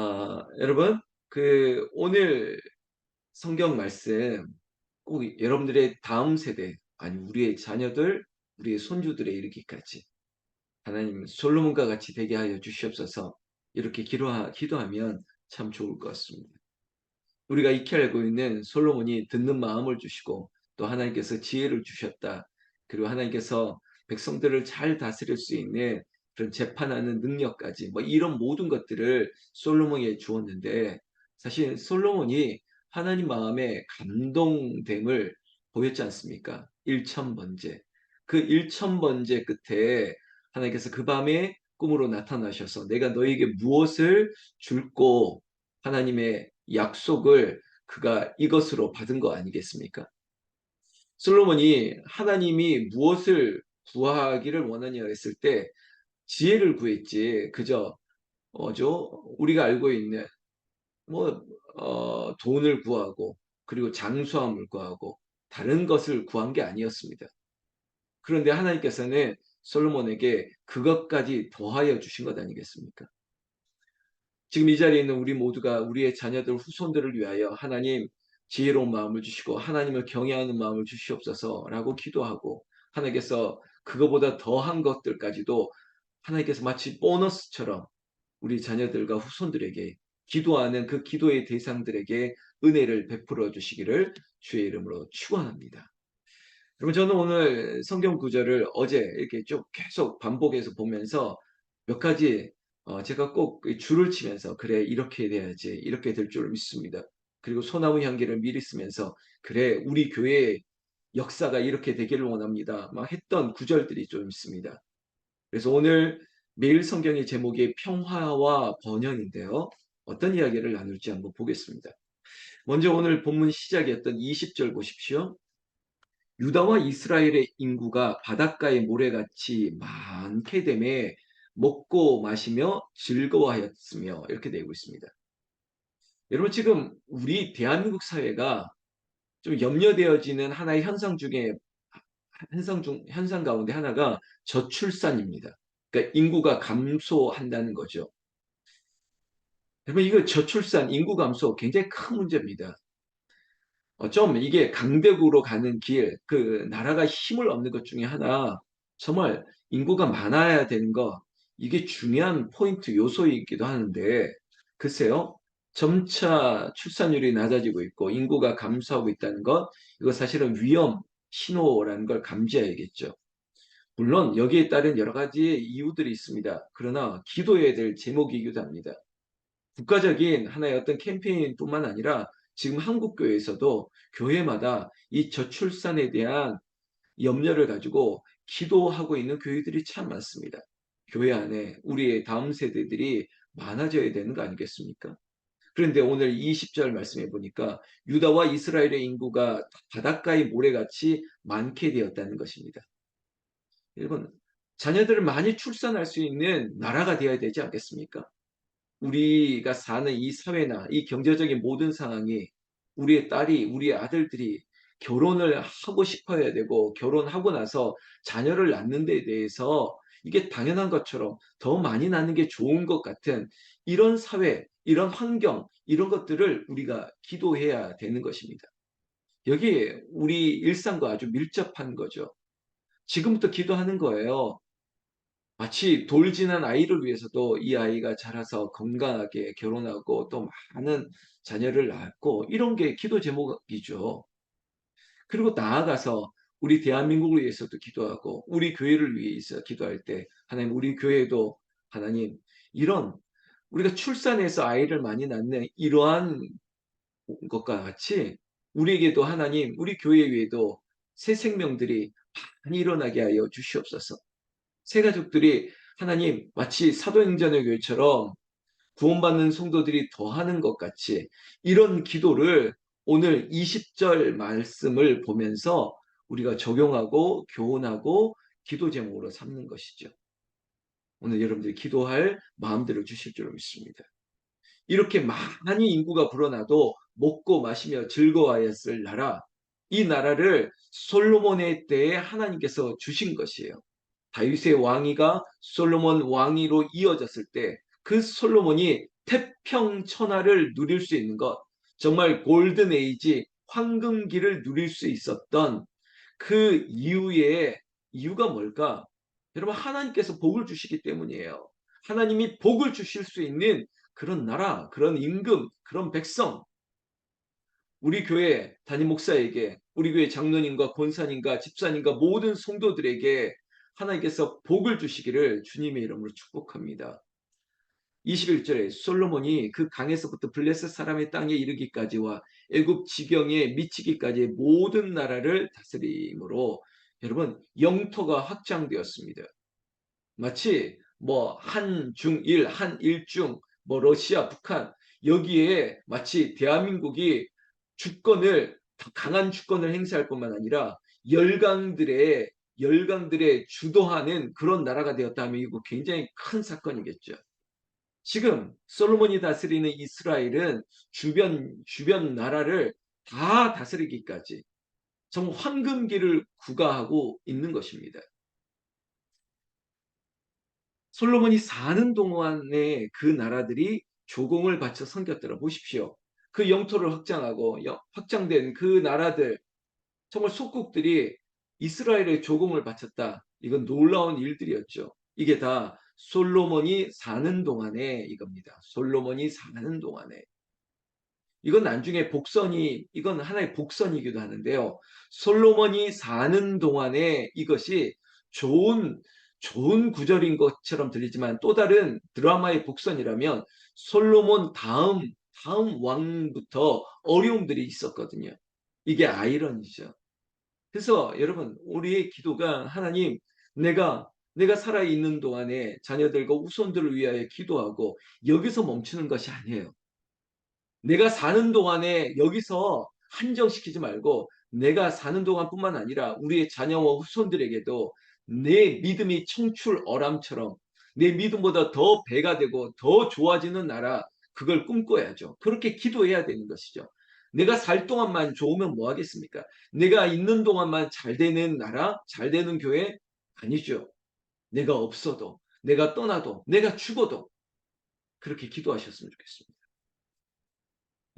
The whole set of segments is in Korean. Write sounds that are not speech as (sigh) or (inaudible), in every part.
아, 여러분, 그 오늘 성경 말씀 꼭 여러분들의 다음 세대, 아니 우리의 자녀들, 우리의 손주들에 이르기까지 하나님 솔로몬과 같이 되게 하여 주시옵소서 이렇게 기도하, 기도하면 참 좋을 것 같습니다. 우리가 익히 알고 있는 솔로몬이 듣는 마음을 주시고 또 하나님께서 지혜를 주셨다. 그리고 하나님께서 백성들을 잘 다스릴 수 있는 재판하는 능력까지 뭐 이런 모든 것들을 솔로몬에게 주었는데 사실 솔로몬이 하나님 마음에 감동됨을 보였지 않습니까? 일천번제. 그 일천번제 끝에 하나님께서 그 밤에 꿈으로 나타나셔서 내가 너에게 무엇을 줄고 하나님의 약속을 그가 이것으로 받은 거 아니겠습니까? 솔로몬이 하나님이 무엇을 구하기를 원하냐 했을 때 지혜를 구했지 그저 어죠 우리가 알고 있는 뭐 어, 돈을 구하고 그리고 장수함을 구하고 다른 것을 구한 게 아니었습니다. 그런데 하나님께서는 솔로몬에게 그것까지 더하여 주신 것 아니겠습니까? 지금 이 자리에 있는 우리 모두가 우리의 자녀들 후손들을 위하여 하나님 지혜로운 마음을 주시고 하나님을 경외하는 마음을 주시옵소서라고 기도하고 하나님께서 그거보다 더한 것들까지도 하나님께서 마치 보너스처럼 우리 자녀들과 후손들에게 기도하는 그 기도의 대상들에게 은혜를 베풀어 주시기를 주의 이름으로 축원합니다. 여러분 저는 오늘 성경 구절을 어제 이렇게 쭉 계속 반복해서 보면서 몇 가지 어, 제가 꼭 줄을 치면서 그래 이렇게 돼야지 이렇게 될 줄을 믿습니다. 그리고 소나무 향기를 미리 쓰면서 그래 우리 교회의 역사가 이렇게 되기를 원합니다. 막 했던 구절들이 좀 있습니다. 그래서 오늘 매일 성경의 제목이 평화와 번영인데요. 어떤 이야기를 나눌지 한번 보겠습니다. 먼저 오늘 본문 시작이었던 20절 보십시오. 유다와 이스라엘의 인구가 바닷가의 모래같이 많게 됨에 먹고 마시며 즐거워하였으며 이렇게 되고 있습니다. 여러분 지금 우리 대한민국 사회가 좀 염려되어지는 하나의 현상 중에 현상 중 현상 가운데 하나가 저출산입니다. 그러니까 인구가 감소한다는 거죠. 여러분 이거 저출산, 인구 감소 굉장히 큰 문제입니다. 어, 좀 이게 강대국으로 가는 길, 그 나라가 힘을 얻는 것 중에 하나 정말 인구가 많아야 되는 거 이게 중요한 포인트 요소이기도 하는데 글쎄요 점차 출산율이 낮아지고 있고 인구가 감소하고 있다는 것 이거 사실은 위험 신호라는 걸 감지해야겠죠. 물론 여기에 따른 여러 가지 이유들이 있습니다. 그러나 기도해야 될 제목이기도 합니다. 국가적인 하나의 어떤 캠페인뿐만 아니라 지금 한국 교회에서도 교회마다 이 저출산에 대한 염려를 가지고 기도하고 있는 교회들이 참 많습니다. 교회 안에 우리의 다음 세대들이 많아져야 되는 거 아니겠습니까? 그런데 오늘 20절 말씀해 보니까 유다와 이스라엘의 인구가 바닷가의 모래같이 많게 되었다는 것입니다. 여러분, 자녀들을 많이 출산할 수 있는 나라가 되어야 되지 않겠습니까? 우리가 사는 이 사회나 이 경제적인 모든 상황이 우리의 딸이, 우리의 아들들이 결혼을 하고 싶어야 되고 결혼하고 나서 자녀를 낳는 데 대해서 이게 당연한 것처럼 더 많이 낳는 게 좋은 것 같은 이런 사회, 이런 환경, 이런 것들을 우리가 기도해야 되는 것입니다. 여기에 우리 일상과 아주 밀접한 거죠. 지금부터 기도하는 거예요. 마치 돌 지난 아이를 위해서도 이 아이가 자라서 건강하게 결혼하고 또 많은 자녀를 낳고 이런 게 기도 제목이죠. 그리고 나아가서 우리 대한민국을 위해서도 기도하고 우리 교회를 위해서 기도할 때 하나님 우리 교회도 하나님 이런 우리가 출산해서 아이를 많이 낳는 이러한 것과 같이 우리에게도 하나님 우리 교회 위에도 새 생명들이 많이 일어나게 하여 주시옵소서. 새 가족들이 하나님 마치 사도행전의 교회처럼 구원받는 성도들이 더하는 것 같이 이런 기도를 오늘 20절 말씀을 보면서 우리가 적용하고 교훈하고 기도 제목으로 삼는 것이죠. 오늘 여러분들이 기도할 마음대로 주실 줄 믿습니다. 이렇게 많이 인구가 불어나도 먹고 마시며 즐거워하였을 나라, 이 나라를 솔로몬의 때에 하나님께서 주신 것이에요. 다윗의 왕위가 솔로몬 왕위로 이어졌을 때 그 솔로몬이 태평천하를 누릴 수 있는 것, 정말 골든 에이지, 황금기를 누릴 수 있었던 그 이유의 이유가 뭘까? 여러분 하나님께서 복을 주시기 때문이에요. 하나님이 복을 주실 수 있는 그런 나라, 그런 임금, 그런 백성, 우리 교회 담임 목사에게, 우리 교회 장로님과 권사님과 집사님과 모든 성도들에게 하나님께서 복을 주시기를 주님의 이름으로 축복합니다. 21절에 솔로몬이 그 강에서부터 블레셋 사람의 땅에 이르기까지와 애굽 지경에 미치기까지 모든 나라를 다스림으로 여러분 영토가 확장되었습니다. 마치 뭐 한중일, 한일중, 뭐 러시아, 북한 여기에 마치 대한민국이 주권을 강한 주권을 행사할 뿐만 아니라 열강들의 열강들의 주도하는 그런 나라가 되었다 면 이거 굉장히 큰 사건이겠죠. 지금 솔로몬이 다스리는 이스라엘은 주변 주변 나라를 다 다스리기까지 정말 황금기를 구가하고 있는 것입니다. 솔로몬이 사는 동안에 그 나라들이 조공을 바쳐 섬겼더라. 보십시오. 그 영토를 확장하고 확장된 그 나라들 정말 속국들이 이스라엘의 조공을 바쳤다. 이건 놀라운 일들이었죠. 이게 다 솔로몬이 사는 동안에 이겁니다. 솔로몬이 사는 동안에. 이건 나중에 복선이 이건 하나의 복선이기도 하는데요. 솔로몬이 사는 동안에 이것이 좋은 좋은 구절인 것처럼 들리지만 또 다른 드라마의 복선이라면 솔로몬 다음 다음 왕부터 어려움들이 있었거든요. 이게 아이러니죠. 그래서 여러분 우리의 기도가 하나님 내가 내가 살아있는 동안에 자녀들과 후손들을 위하여 기도하고 여기서 멈추는 것이 아니에요. 내가 사는 동안에 여기서 한정시키지 말고 내가 사는 동안뿐만 아니라 우리의 자녀와 후손들에게도 내 믿음이 청출 어람처럼 내 믿음보다 더 배가 되고 더 좋아지는 나라 그걸 꿈꿔야죠. 그렇게 기도해야 되는 것이죠. 내가 살 동안만 좋으면 뭐 하겠습니까? 내가 있는 동안만 잘 되는 나라, 잘 되는 교회 아니죠. 내가 없어도, 내가 떠나도, 내가 죽어도 그렇게 기도하셨으면 좋겠습니다.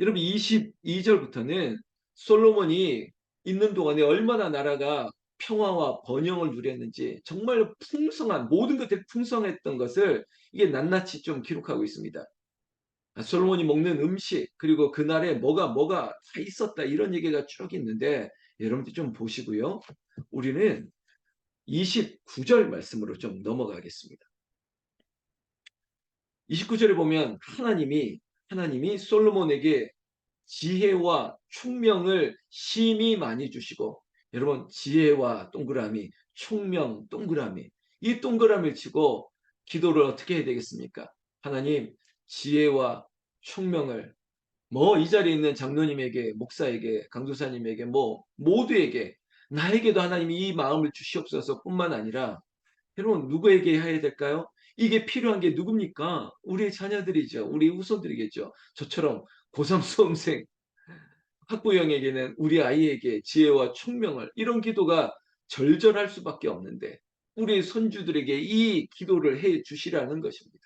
여러분 22절부터는 솔로몬이 있는 동안에 얼마나 나라가 평화와 번영을 누렸는지 정말 풍성한 모든 것들이 풍성했던 것을 이게 낱낱이 좀 기록하고 있습니다. 솔로몬이 먹는 음식 그리고 그날에 뭐가 뭐가 다 있었다 이런 얘기가 쭉 있는데 여러분들 좀 보시고요. 우리는 29절 말씀으로 좀 넘어가겠습니다. 29절에 보면 하나님이 하나님이 솔로몬에게 지혜와 총명을 심히 많이 주시고 여러분 지혜와 동그라미 총명 동그라미 이 동그라미를 치고 기도를 어떻게 해야 되겠습니까? 하나님 지혜와 총명을 뭐 이 자리에 있는 장로님에게 목사에게 강도사님에게 뭐 모두에게 나에게도 하나님이 이 마음을 주시옵소서 뿐만 아니라 여러분 누구에게 해야 될까요? 이게 필요한 게 누굽니까? 우리의 자녀들이죠. 우리 후손들이겠죠. 저처럼 고3 수험생 학부형에게는 우리 아이에게 지혜와 총명을 이런 기도가 절절할 수밖에 없는데 우리 손주들에게 이 기도를 해 주시라는 것입니다.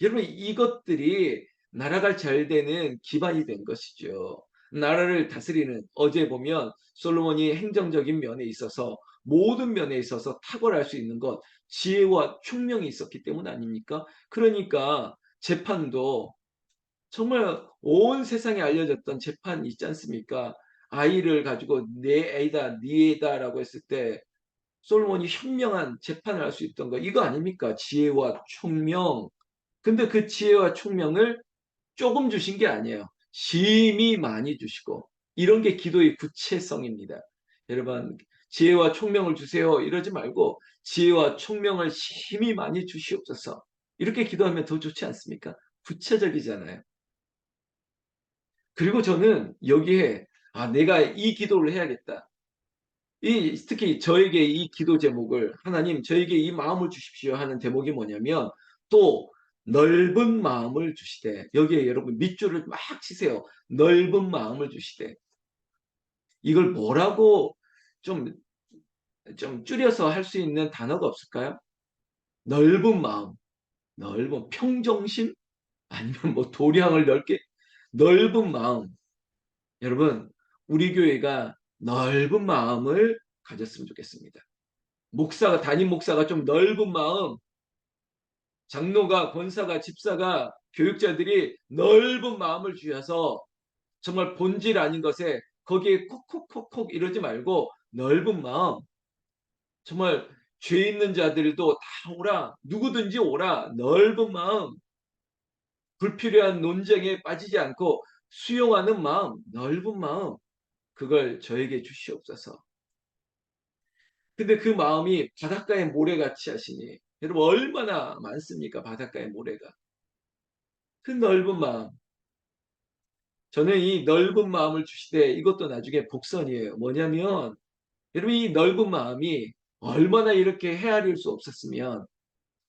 여러분 이것들이 나라가 잘 되는 기반이 된 것이죠. 나라를 다스리는 어제 보면 솔로몬이 행정적인 면에 있어서 모든 면에 있어서 탁월할 수 있는 것 지혜와 총명이 있었기 때문 아닙니까? 그러니까 재판도 정말 온 세상에 알려졌던 재판 있지 않습니까? 아이를 가지고 내 애다, 네 애다라고 했을 때 솔로몬이 현명한 재판을 할 수 있던 거 이거 아닙니까? 지혜와 총명. 근데 그 지혜와 총명을 조금 주신 게 아니에요. 심히 많이 주시고 이런 게 기도의 구체성입니다. 여러분 지혜와 총명을 주세요 이러지 말고 지혜와 총명을 심히 많이 주시옵소서 이렇게 기도하면 더 좋지 않습니까? 구체적이잖아요. 그리고 저는 여기에 아 내가 이 기도를 해야겠다. 이 특히 저에게 이 기도 제목을 하나님 저에게 이 마음을 주십시오 하는 대목이 뭐냐면 또 넓은 마음을 주시되 여기에 여러분 밑줄을 막 치세요. 넓은 마음을 주시되 이걸 뭐라고 좀, 좀 줄여서 할 수 있는 단어가 없을까요? 넓은 마음, 넓은 평정심, 아니면 뭐 도량을 넓게 넓은 마음. 여러분, 우리 교회가 넓은 마음을 가졌으면 좋겠습니다. 목사가 담임 목사가 좀 넓은 마음, 장로가 권사가 집사가 교육자들이 넓은 마음을 주셔서 정말 본질 아닌 것에 거기에 콕콕콕콕 이러지 말고 넓은 마음. 정말 죄 있는 자들도 다 오라. 누구든지 오라. 넓은 마음. 불필요한 논쟁에 빠지지 않고 수용하는 마음. 넓은 마음. 그걸 저에게 주시옵소서. 근데 그 마음이 바닷가의 모래같이 하시니 여러분 얼마나 많습니까 바닷가의 모래가 그 넓은 마음 저는 이 넓은 마음을 주시되 이것도 나중에 복선이에요. 뭐냐면 여러분 이 넓은 마음이 얼마나 이렇게 헤아릴 수 없었으면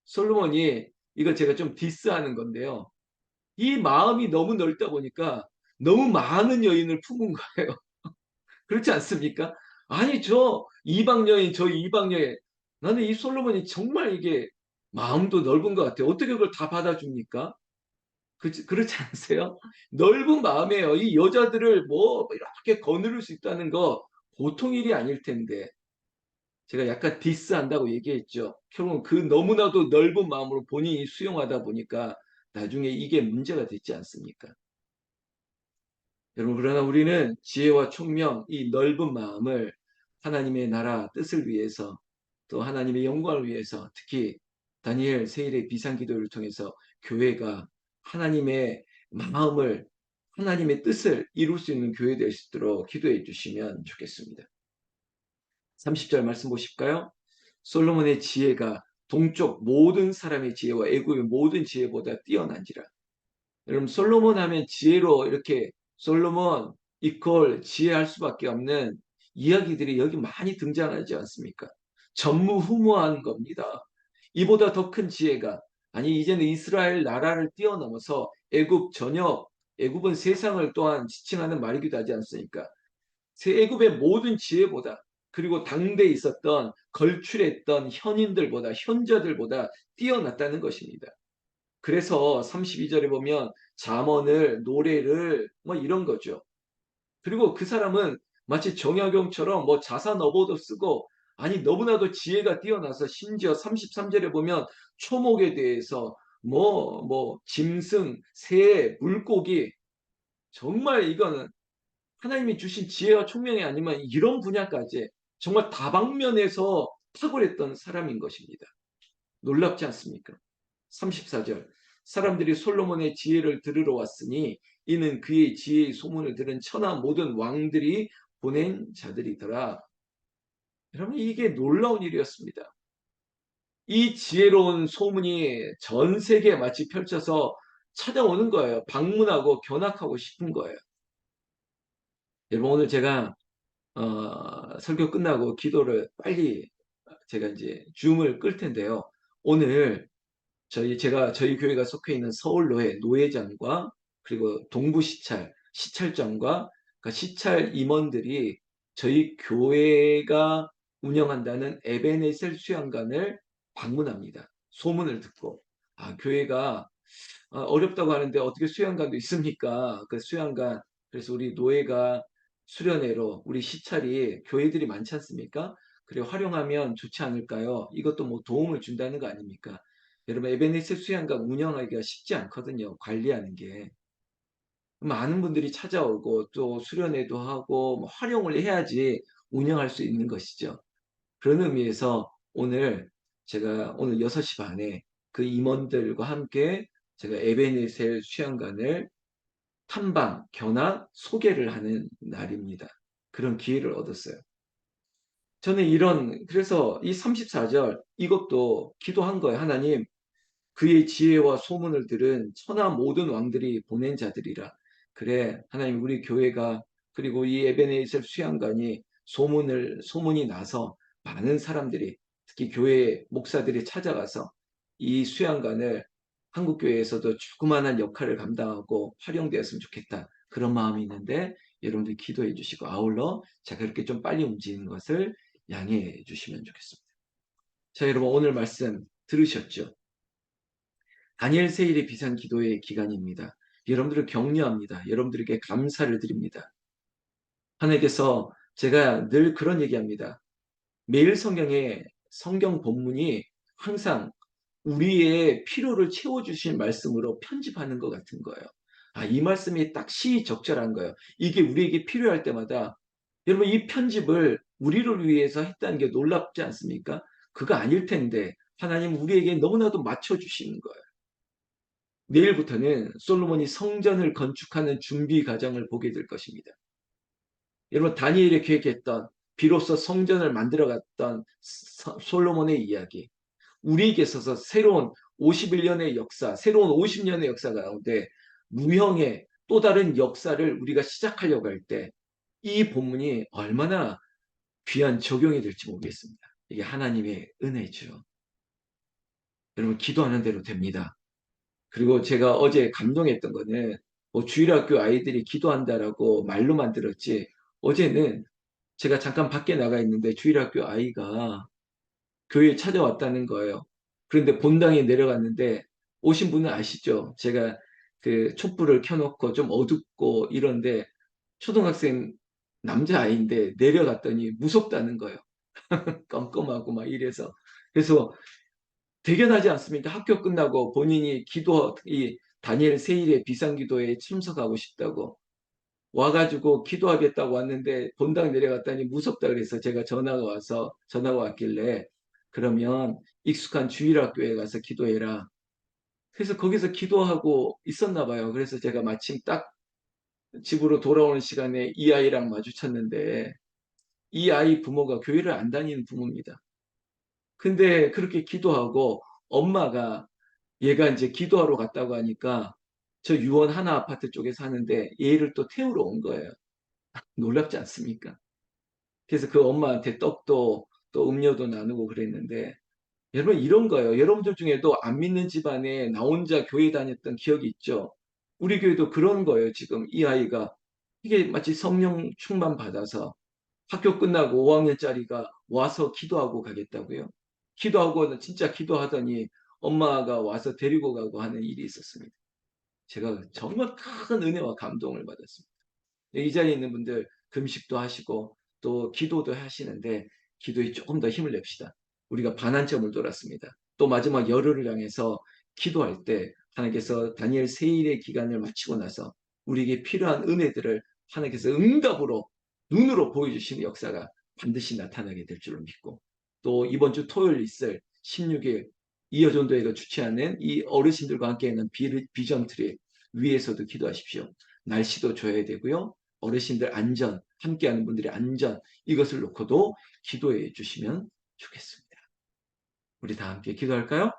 솔로몬이 이거 제가 좀 디스하는 건데요. 이 마음이 너무 넓다 보니까 너무 많은 여인을 품은 거예요. (laughs) 그렇지 않습니까? 아니 저 이방 여인 저 이방 여인 나는 이 솔로몬이 정말 이게 마음도 넓은 것 같아요. 어떻게 그걸 다 받아줍니까? 그렇지, 그렇지 않으세요? 넓은 마음에요. 이 여자들을 뭐 이렇게 거느릴 수 있다는 거 보통 일이 아닐 텐데. 제가 약간 디스한다고 얘기했죠. 결국은 그 너무나도 넓은 마음으로 본인이 수용하다 보니까 나중에 이게 문제가 됐지 않습니까? 여러분, 그러나 우리는 지혜와 총명, 이 넓은 마음을 하나님의 나라 뜻을 위해서 또 하나님의 영광을 위해서 특히 다니엘 세일의 비상기도를 통해서 교회가 하나님의 마음을 하나님의 뜻을 이룰 수 있는 교회 될 수 있도록 기도해 주시면 좋겠습니다. 30절 말씀 보실까요? 솔로몬의 지혜가 동쪽 모든 사람의 지혜와 애굽의 모든 지혜보다 뛰어난지라. 여러분 솔로몬 하면 지혜로 이렇게 솔로몬 이퀄 지혜할 수밖에 없는 이야기들이 여기 많이 등장하지 않습니까? 전무후무한 겁니다. 이보다 더 큰 지혜가 아니 이제는 이스라엘 나라를 뛰어넘어서 애굽 전역 애굽은 세상을 또한 지칭하는 말이기도 하지 않습니까? 애굽의 모든 지혜보다 그리고 당대에 있었던 걸출했던 현인들보다 현자들보다 뛰어났다는 것입니다. 그래서 32절에 보면 잠언을 노래를 뭐 이런 거죠. 그리고 그 사람은 마치 정약용처럼 뭐 자산 어보도 쓰고 아니 너무나도 지혜가 뛰어나서 심지어 33절에 보면 초목에 대해서 뭐뭐 짐승, 새, 물고기 정말 이거는 하나님이 주신 지혜와 총명이 아니면 이런 분야까지 정말 다방면에서 탁월했던 사람인 것입니다. 놀랍지 않습니까? 34절 사람들이 솔로몬의 지혜를 들으러 왔으니 이는 그의 지혜의 소문을 들은 천하 모든 왕들이 보낸 자들이더라. 여러분 이게 놀라운 일이었습니다. 이 지혜로운 소문이 전 세계에 마치 펼쳐서 찾아오는 거예요. 방문하고 견학하고 싶은 거예요. 여러분 오늘 제가 어, 설교 끝나고 기도를 빨리 제가 이제 줌을 끌 텐데요. 오늘 저희 제가 저희 교회가 속해 있는 서울노회 노회장과 그리고 동부 시찰 시찰장과 그러니까 시찰 임원들이 저희 교회가 운영한다는 에베네셀 수양관을 방문합니다. 소문을 듣고 아 교회가 어, 어렵다고 하는데 어떻게 수양관도 있습니까? 그 수양관 그래서 우리 노예가 수련회로 우리 시찰이 교회들이 많지 않습니까? 그래 활용하면 좋지 않을까요? 이것도 뭐 도움을 준다는 거 아닙니까? 여러분 에베네셀 수양관 운영하기가 쉽지 않거든요. 관리하는 게. 많은 분들이 찾아오고 또 수련회도 하고 뭐 활용을 해야지 운영할 수 있는 것이죠. 그런 의미에서 오늘 제가 오늘 6시 반에 그 임원들과 함께 제가 에베네셀 수양관을 탐방, 견학, 소개를 하는 날입니다. 그런 기회를 얻었어요. 저는 이런 그래서 이 34절 이것도 기도한 거예요. 하나님 그의 지혜와 소문을 들은 천하 모든 왕들이 보낸 자들이라. 그래 하나님 우리 교회가 그리고 이 에베네이셀 수양관이 소문을 소문이 나서 많은 사람들이 특히 교회 목사들이 찾아가서 이 수양관을 한국교회에서도 조그마한 역할을 감당하고 활용되었으면 좋겠다. 그런 마음이 있는데 여러분들 기도해 주시고 아울러 제가 그렇게 좀 빨리 움직이는 것을 양해해 주시면 좋겠습니다. 자 여러분 오늘 말씀 들으셨죠? 다니엘 세일의 비상 기도의 기간입니다. 여러분들을 격려합니다. 여러분들에게 감사를 드립니다. 하나님께서 제가 늘 그런 얘기합니다. 매일 성경에 성경 본문이 항상 우리의 필요를 채워주신 말씀으로 편집하는 것 같은 거예요. 아, 이 말씀이 딱 시적절한 거예요. 이게 우리에게 필요할 때마다 여러분 이 편집을 우리를 위해서 했다는 게 놀랍지 않습니까? 그거 아닐 텐데 하나님 우리에게 너무나도 맞춰주시는 거예요. 내일부터는 솔로몬이 성전을 건축하는 준비 과정을 보게 될 것입니다. 여러분 다니엘이 계획했던 비로소 성전을 만들어갔던 솔로몬의 이야기 우리에게 있어서 새로운 51년의 역사, 새로운 50년의 역사 가운데 무형의 또 다른 역사를 우리가 시작하려고 할 때 이 본문이 얼마나 귀한 적용이 될지 모르겠습니다. 이게 하나님의 은혜죠. 여러분 기도하는 대로 됩니다. 그리고 제가 어제 감동했던 거는 뭐 주일학교 아이들이 기도한다라고 말로만 들었지 어제는 제가 잠깐 밖에 나가 있는데 주일학교 아이가 교회에 찾아왔다는 거예요. 그런데 본당에 내려갔는데 오신 분은 아시죠? 제가 그 촛불을 켜놓고 좀 어둡고 이런데 초등학생 남자아이인데 내려갔더니 무섭다는 거예요. (laughs) 껌껌하고 막 이래서. 그래서 대견하지 않습니까? 학교 끝나고 본인이 기도, 이 다니엘 세일의 비상기도에 참석하고 싶다고 와가지고 기도하겠다고 왔는데 본당 내려갔더니 무섭다 그래서 제가 전화가 와서 전화가 왔길래 그러면 익숙한 주일학교에 가서 기도해라. 그래서 거기서 기도하고 있었나 봐요. 그래서 제가 마침 딱 집으로 돌아오는 시간에 이 아이랑 마주쳤는데 이 아이 부모가 교회를 안 다니는 부모입니다. 근데 그렇게 기도하고 엄마가 얘가 이제 기도하러 갔다고 하니까 저 유원 하나 아파트 쪽에 사는데 얘를 또 태우러 온 거예요. 놀랍지 않습니까? 그래서 그 엄마한테 떡도 또 음료도 나누고 그랬는데 여러분 이런 거예요. 여러분들 중에도 안 믿는 집안에 나 혼자 교회 다녔던 기억이 있죠. 우리 교회도 그런 거예요. 지금 이 아이가 이게 마치 성령 충만 받아서 학교 끝나고 5학년짜리가 와서 기도하고 가겠다고요. 기도하고 진짜 기도하더니 엄마가 와서 데리고 가고 하는 일이 있었습니다. 제가 정말 큰 은혜와 감동을 받았습니다. 이 자리에 있는 분들 금식도 하시고 또 기도도 하시는데 기도에 조금 더 힘을 냅시다. 우리가 반환점을 돌았습니다. 또 마지막 열흘을 향해서 기도할 때 하나님께서 다니엘 세일의 기간을 마치고 나서 우리에게 필요한 은혜들을 하나님께서 응답으로 눈으로 보여주시는 역사가 반드시 나타나게 될 줄로 믿고 또 이번 주 토요일 있을 16일 이어전도회가 주최하는 이 어르신들과 함께하는 비전 트리 위에서도 기도하십시오. 날씨도 좋아야 되고요. 어르신들 안전, 함께하는 분들의 안전 이것을 놓고도 기도해 주시면 좋겠습니다. 우리 다 함께 기도할까요?